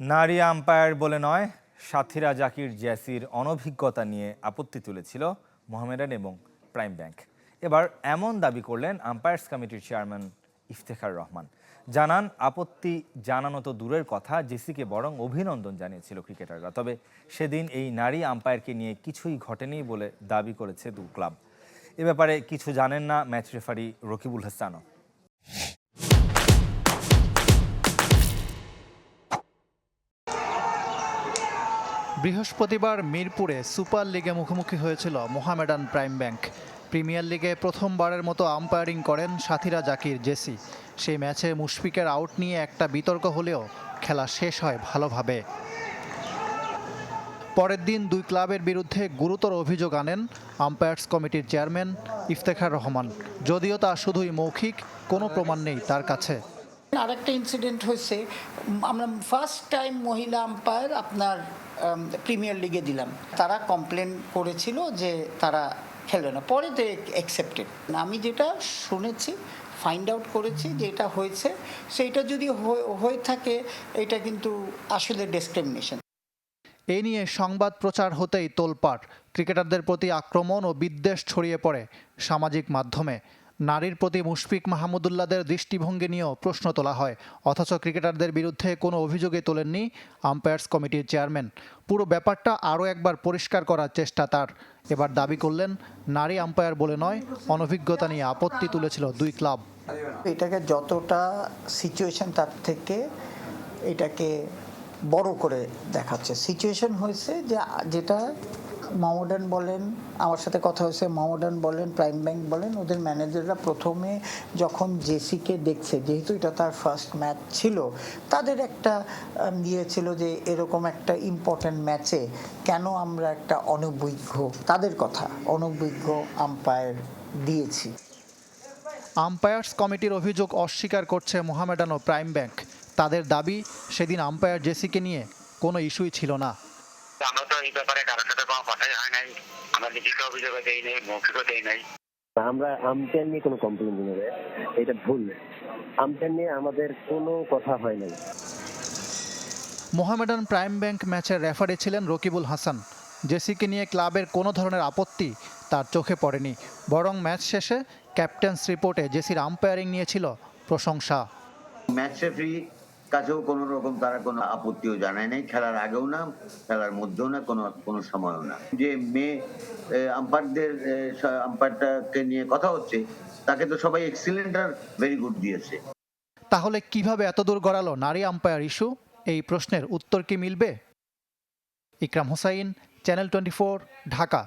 নারী আম্পায়ার বলে নয়, সাথীরা জাকির জ্যাসির অনভিজ্ঞতা নিয়ে আপত্তি তুলেছিল মোহামেডান এবং প্রাইম ব্যাংক। এবার এমন দাবি করলেন আম্পায়ার্স কমিটির চেয়ারম্যান ইফতেখার রহমান। জানান, আপত্তি জানানো তো দূরের কথা, জেসিকে বরং অভিনন্দন জানিয়েছিল ক্রিকেটাররা। তবে সেদিন এই নারী আম্পায়ারকে নিয়ে কিছুই ঘটেনি বলে দাবি করেছে দু ক্লাব। এ ব্যাপারে কিছু জানেন না ম্যাচ রেফারি রকিবুল হাসানও। বৃহস্পতিবার মিরপুরে সুপার লিগে মুখোমুখি হয়েছিল মোহামেডান প্রাইম ব্যাংক। প্রিমিয়ার লিগে প্রথমবারের মতো আম্পায়ারিং করেন সাথীরা জাকির, জেসি। সেই ম্যাচে মুশফিকের আউট নিয়ে একটা বিতর্ক হলেও খেলা শেষ হয় ভালোভাবে। পরের দিন দুই ক্লাবের বিরুদ্ধে গুরুতর অভিযোগ আনেন আম্পায়ার্স কমিটির চেয়ারম্যান ইফতেখার রহমান। যদিও তা শুধুই মৌখিক, কোনো প্রমাণ নেই তার কাছে। আরেকটা ইনসিডেন্ট হয়েছে। আমরা ফার্স্ট টাইম মহিলা আম্পায়ার আপনার প্রিমিয়ার লিগে দিলাম। তারা কমপ্লেন করেছিল যে তারা খেলবে না। পরে দে অ্যাকসেপ্টেড আমি যেটা শুনেছি ফাইন্ড আউট করেছি যে এটা হয়েছে। সেইটা যদি হয়ে- থাকে, এটা কিন্তু আসলে ডিসক্রিমিনেশন এ নিয়ে সংবাদ প্রচার হতেই তোলপাড়। ক্রিকেটারদের প্রতি আক্রমণ ও বিদ্বেষ ছড়িয়ে পড়ে সামাজিক মাধ্যমে। নারীর প্রতি মুশফিক মাহমুদুল্লাদের দৃষ্টিভঙ্গি নিয়েও প্রশ্ন তোলা হয়। অথচ ক্রিকেটারদের বিরুদ্ধে কোনো অভিযোগে তোলেননি আম্পায়ার্স কমিটির চেয়ারম্যান। পুরো ব্যাপারটা আরও একবার পরিষ্কার করার চেষ্টা তার। এবার দাবি করলেন, নারী আম্পায়ার বলে নয়, অনভিজ্ঞতা নিয়ে আপত্তি তুলেছিল দুই ক্লাব। এটাকে যতটা সিচুয়েশন তার থেকে এটাকে বড় করে দেখাচ্ছে। সিচুয়েশন হয়েছে যে, যেটা মামোডান বলেন আমার সাথে কথা হয়েছে মামোডান বলেন প্রাইম ব্যাংক বলেন ওদের ম্যানেজাররা প্রথমে যখন জেসিকে দেখছে যেহেতু এটা তার ফার্স্ট ম্যাচ ছিল তাদের একটা আম, ইয়ে ছিল যে এরকম একটা ইম্পর্ট্যান্ট ম্যাচে কেন আমরা একটা অনভিজ্ঞ তাদের কথা অনভিজ্ঞ আম্পায়ার দিয়েছি। আম্পায়ার্স কমিটির অভিযোগ অস্বীকার করছে মোহামেডান ও প্রাইম ব্যাংক। তাদের দাবি সেদিন আম্পায়ার জেসিকে নিয়ে কোনো ইস্যুই ছিল না। এই ব্যাপারে কারোর সাথে কোনো কথাই হয় নাই। আমরা লিখিত অভিযোগও দেই নাই মৌখিকও দেই নাই। আমরা আম্পায়ার নিয়ে কোনো কমপ্লেন দিই না এটা ভুল। আম্পায়ার নিয়ে আমাদের কোনো কথা হয় নাই। মোহামেডান প্রাইম ব্যাংক ম্যাচের রেফারি ছিলেন রকিবুল হাসান। জেসিকে নিয়ে ক্লাবের কোনো ধরনের আপত্তি তার চোখে পড়েনি। বরং ম্যাচ শেষে ক্যাপ্টেন্স রিপোর্টে জেসির আম্পায়ারিং নিয়েছিল প্রশংসা। ম্যাচ রেফারি কাছেও কোনো রকম তারা কোনো আপত্তিও জানায় নাই, খেলার আগেও না, খেলার মধ্যেও না, কোনো কোনো সময়ও না। যে মেয়ে আম্পায়ারদের আম্পায়ারটাকে নিয়ে কথা হচ্ছে, তাকে তো সবাই এক্সিলেন্ট আর ভেরি গুড দিয়েছে। তাহলে কীভাবে এত দূর গড়ালো নারী আম্পায়ার ইস্যু? এই প্রশ্নের উত্তর কি মিলবে? Ikram Hossain, channel twenty Dhaka.